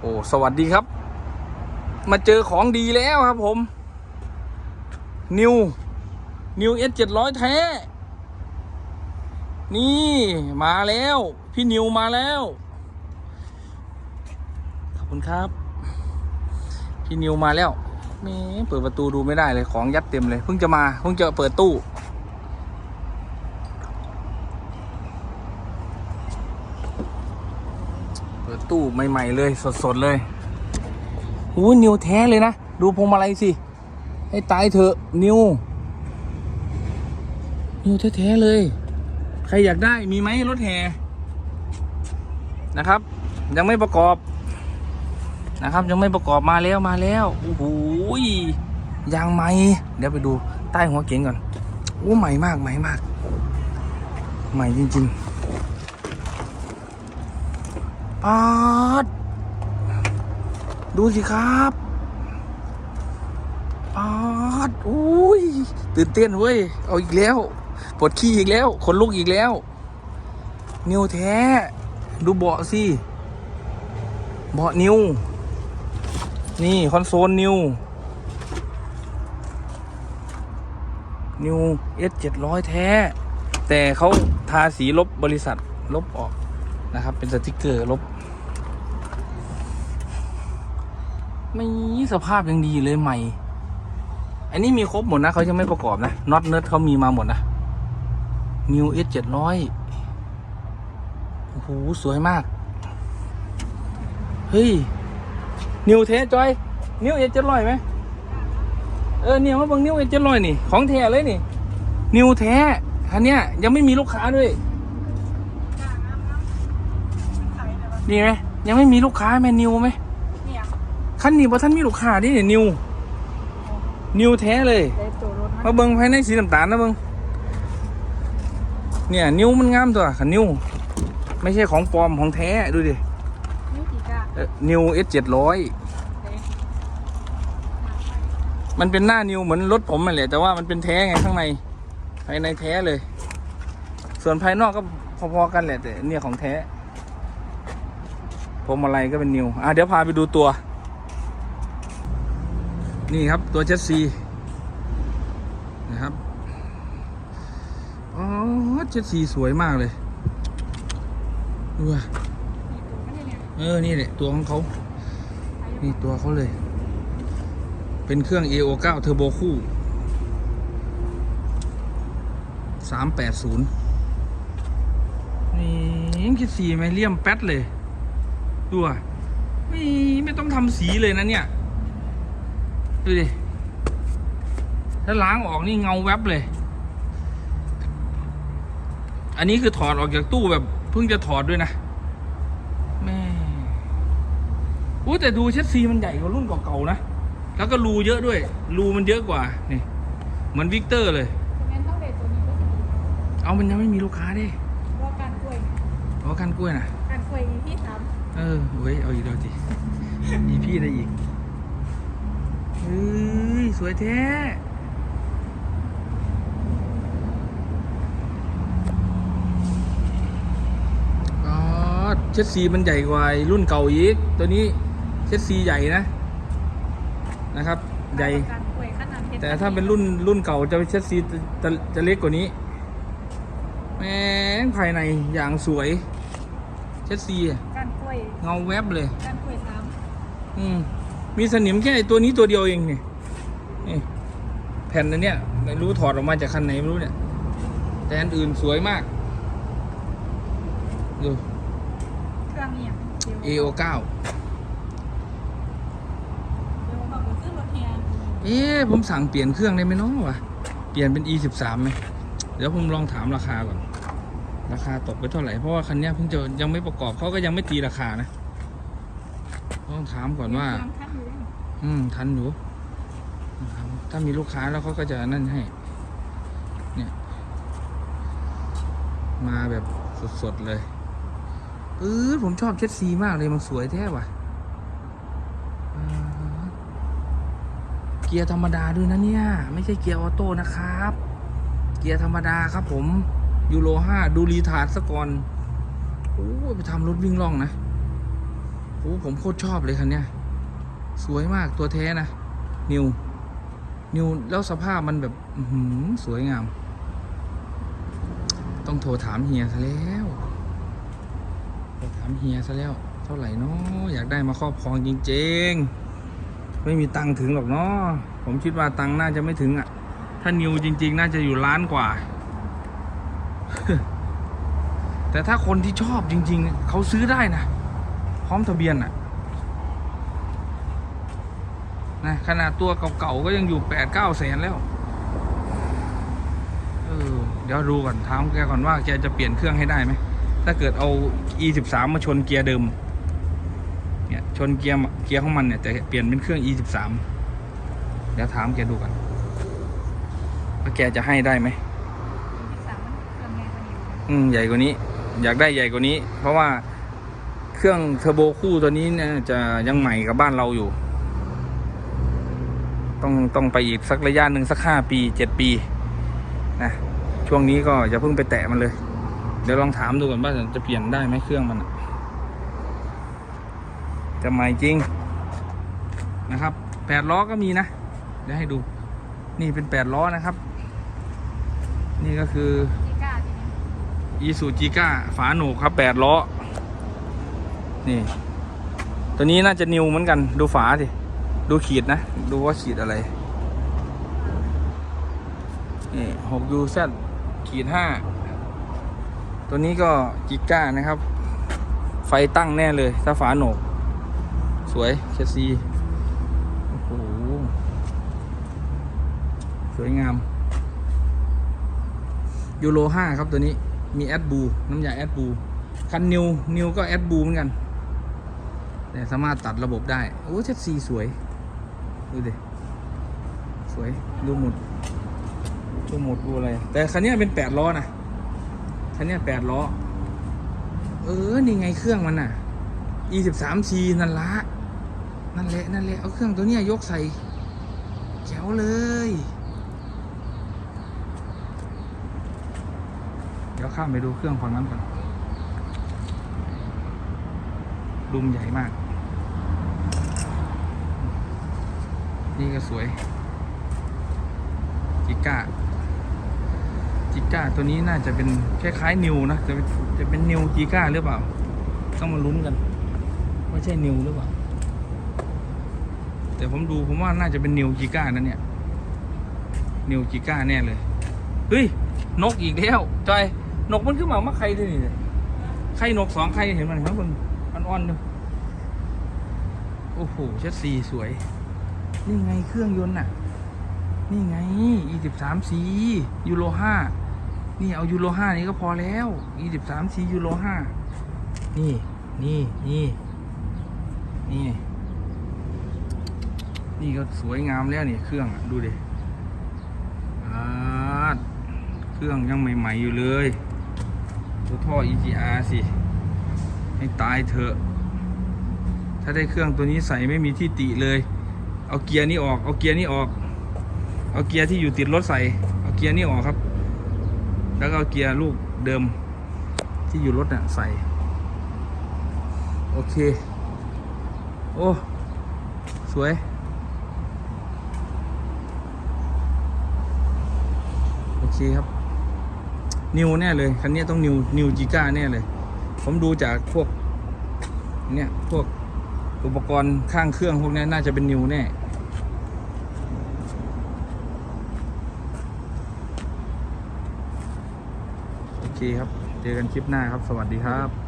โอ้สวัสดีครับ มาเจอของดีแล้วครับผม นิว นิวเอสเจ็ดร้อยแท้ นี่มาแล้ว พี่นิวมาแล้ว ขอบคุณครับ พี่นิวมาแล้วแม่เปิดประตูดูไม่ได้เลยของยัดเต็มเลย เพิ่งจะมา เพิ่งจะเปิดตู้ เปิด ตู้ใหม่ ๆ เลยสด ๆ เลยหูนิวแท้เลยนะ ดูพวงมาลัยสิ ให้ตายเถอะนิวนิวแท้ๆเลย ใครอยากได้มีไหมรถแห่นะครับ ยังไม่ประกอบนะครับ ยังไม่ประกอบมาแล้วมาแล้วโอ้โหยยางใหม่เดี๋ยวไปดูใต้หัวเก๋งก่อนโอ้ใหม่มากใหม่มาก ใหม่จริง ๆ ปาด ดูสิครับปาดอุ้ย ตื่นเต้นเว้ย เอาอีกแล้ว ปวดขี้อีกแล้ว ขนลุกอีกแล้วนิวแท้ ดูเบาะสิ เบาะนิว นี่ คอนโซลนิว นิวเอสเจ็ดร้อยแท้ แต่เขาทาสีลบบริษัทลบออก นะครับ เป็นสติกเกอร์ลบ ไม่สภาพยังดีเลยใหม่ อันนี้มีครบหมดนะเขายังไม่ประกอบนะน็อตเนิร์ดเขามีมาหมดนะ New S เจ็ดร้อยโอ้โหสวยมาก เฮ้ย นิวเทสจอย นิวเอสเจ็ดร้อยไหมเออเนี่ยมาบังนิวเอสเจ็ดร้อยนี่ ของแท้เลยนี่ นิวแท้คันเนี้ยยังไม่มีลูกค้าด้วย นี่ไหมยังไม่มีลูกค้าไหมนิวไหมเนี่ยคันนี้พอท่านมีลูกค้าดิเนี่ยนิว นิวแท้เลย ได้ตัวรถมาเบิ้งภายในสีน้ำตาลนะเบิ้งเนี่ย นิ้วมันงามตัวขันนิ้ว ไม่ใช่ของปลอมของแท้ดูดินี่กี่กะนิวเอสเจ็ดร้อยเด้มันเป็นหน้านิวเหมือนรถผมนั่นแหละแต่ว่ามันเป็นแท้ไงข้างในภายในแท้เลย ส่วนภายนอกก็พอๆกันแหละแต่เนี่ยของแท้ ผมอะไรก็เป็นนิวอะเดี๋ยวพาไปดูตัว นี่ครับตัวเจ็ดซีนะครับอ๋อเจ็ดซีสวยมากเลยดูอะมีตัวกันเนี่ยเออ นี่แหละตัวของเขา นี่ตัวเขาเลย เป็นเครื่อง AO9 เทอร์โบคู่ 380 นี่ยังคิดสีไหมเลี่ยมแป๊ดเลย ดูอะไม่ไม่ต้องทำสีเลยนะเนี่ยดูดิถ้าล้างออกนี่เงาแวบเลย อันนี้คือถอดออกจากตู้แบบเพิ่งจะถอดด้วยนะแม่อู้แต่ดูเช็ดซีมันใหญ่กว่ารุ่นเก่าๆนะ แล้วก็รูเยอะด้วย รูมันเยอะกว่า นี่ เหมือนวิกเตอร์เลยแม่นต้องเด็ดตัวนี้ก็จะดีเอามันยังไม่มีลูกค้าดิ เพราะการกล้วย เพราะกันกล้วยนะการกล้วยอีที่สามเออเว้ยเอาอีกแล้วจิมีพี่ได้อีกเฮ้ยสวยแท้อ๋อเช็ดซีมันใหญ่กว่าไอ้รุ่นเก่าอีก ตัวนี้เช็ดซีใหญ่นะ นะครับใหญ่ การกล้วยขนาดเพชรแต่ถ้าเป็นรุ่นรุ่นเก่าจะเป็นเช็ดซีจะจะจะเล็กกว่านี้แม่งภายในอย่างสวย เช็ดซีอะการกล้วยเงาแวบเลยการกล้วยสามอืมมีสนิมแค่ไอ้ตัวนี้ตัวเดียวเองนี่นี่แผ่นอันเนี้ยไม่รู้ถอดออกมาจากคันไหนไม่รู้เนี่ย แต่อันอื่นสวยมากดูเครื่องเนี่ยเดี๋ยว AO9 เดี๋ยวบอกว่าซื้อรถเฮียเอ๊ะผมสั่งเปลี่ยนเครื่องได้ไหมเน้องวะเปลี่ยนเป็น E13 ไหมเดี๋ยวผมลองถามราคาก่อน ราคาตกไปเท่าไหร่ เพราะว่าคันเนี้ยเพิ่งจะยังไม่ประกอบเขาก็ยังไม่ตีราคานะ ต้องถามก่อนว่าเครื่องคันอยู่ได้อืมทันอยู่นะครับถ้ามีลูกค้าแล้วเขาก็จะนั่นให้ เนี่ย มาแบบสดๆเลยปื๊ดผมชอบเช็ดซีมากเลยมันสวยแท้ว่ะอ่าเกียร์ธรรมดาด้วยนะเนี่ย ไม่ใช่เกียร์ออโต้นะครับ เกียร์ธรรมดาครับผม ยูโรห้าดูรีทาร์ดซะก่อนโอ้ไปทำรถวิ่งล่องนะโอ้ผมโคตรชอบเลยคันเนี้ยสวยมากตัวแท้นะ นิว นิว แล้วสภาพมันแบบหืสวยงาม ต้องโทรถามเฮียซะแล้วโทรถามเฮียซะแล้ว เท่าไหร่นาะอยากได้มาครอบครองจริง ๆ ไม่มีตังค์ถึงหรอกเนาะผมคิดว่าตังค์น่าจะไม่ถึงอะ่ะ ถ้านิวจริง ๆ น่าจะอยู่ล้านกว่า แต่ถ้าคนที่ชอบจริง ๆ เขาซื้อได้นะ พร้อมทะเบียนอะนะขนาดตัวเก่าๆก็ยังอยู่แปดเก้าแสนแล้ว เออ เดี๋ยวดูก่อนถามแกก่อนว่าแกจะเปลี่ยนเครื่องให้ได้ไหม ถ้าเกิดเอา e 1 3มาชนเกียร์เดิม เนี่ยชนเกียร์เกียร์ของมันเนี่ยแต่เปลี่ยนเป็นเครื่อง e 1 3เดี๋ยวถามแกดูก่อนว่าแกจะให้ได้ไหมที่สามมันเครื่องไงกันอยู่อืม ใหญ่กว่านี้ อยากได้ใหญ่กว่านี้ เพราะว่าเครื่องเทอร์โบคู่ตัวนี้เนี่ยจะยังใหม่กับบ้านเราอยู่ ต้องต้องไปอีกสักระยะหนึ่งสักห้าปีเจ็ดปีนะช่วงนี้ก็อย่าเพิ่งไปแตะมันเลย เดี๋ยวลองถามดูก่อนว่าจะเปลี่ยนได้ไหมเครื่องมันจะใหม่จริงนะครับแปดล้อก็มีนะเดี๋ยวให้ดูนี่เป็นแปดล้อนะครับ นี่ก็คือ อีซูจิก้าฝาหนกครับแปดล้อ นี่ ตัวนี้น่าจะนิวเหมือนกัน ดูฝาสิ ดูขีดนะ ดูว่าขีดอะไร นี่หกยูแซขีดห้า ตัวนี้ก็จิก้านะครับ ไฟตั้งแน่เลย ถ้าฝาหนก สวยเคซีโอ้โห สวยงามยูโรห้าครับตัวนี้ มีแอดบูน้ำยาแอดบูคันนิวนิวก็แอดบูเหมือนกันแต่สามารถตัดระบบได้ โอ้เช็ดซีสวย ดูดิ สวย ดูหมด ดูหมดดูอะไร แต่คันนี้เป็นแปดล้อนะคันนี้แปดล้อ เออ นี่ไงเครื่องมันน่ะ e 1 3 c นั่นละ นั่นแหละ นั่นแหละ เอาเครื่องตัวนี้ยยกใส่แจ๋วเลย ดี๋ยวข้ามไปดูเครื่องฝั่งนั้นก่อนดุมใหญ่มาก นี่ก็สวย จิก้า จิก้าตัวนี้น่าจะเป็นคล้ายๆนิวนะ จะเป็นจะเป็นนิวจิก้าหรือเปล่า ต้องมาลุ้นกัน ว่าใช่นิวหรือเปล่า แต่ผมดูผมว่าน่าจะเป็นนิวจิก้านั่นเนี่ย นิวจิก้าแน่เลย เฮ้ย นกอีกแล้วจอย นกมันขึ้นมามาใครด้วยนี่เนี่ยไข่นกสองไข่เห็นมันครับมันอ่อนอยู่โอ้โหเชัดสีสวย นี่ไงเครื่องยนต์น่ะ นี่ไง e 1 3 c ยูโรห้านี่เอายูโรห้านี่ก็พอแล้ว e 1 3 c ยูโรห้านี่ นี่ นี่ นี่ นี่ก็สวยงามแล้วนี่เครื่องดูดิเครื่องยังใหม่ ๆ อยู่เลย ตัวท่อ EGR สิ ให้ตายเถอะ ถ้าได้เครื่องตัวนี้ใส่ไม่มีที่ติเลย เอาเกียร์นี้ออก เอาเกียร์นี้ออก เอาเกียร์ที่อยู่ติดรถใส่ เอาเกียร์นี้ออกครับ แล้วก็เอาเกียร์ลูกเดิมที่อยู่รถน่ะใส่ โอเค โอ้ สวยโอเคครับ นิวแน่เลยคันนี้ต้องนิวนิวจิก้าแน่เลย ผมดูจากพวกเนี่ยพวกอุปกรณ์ข้างเครื่องพวกนี้น่าจะเป็นนิวแน่โอเคครับ เจอกันคลิปหน้าครับ สวัสดีครับ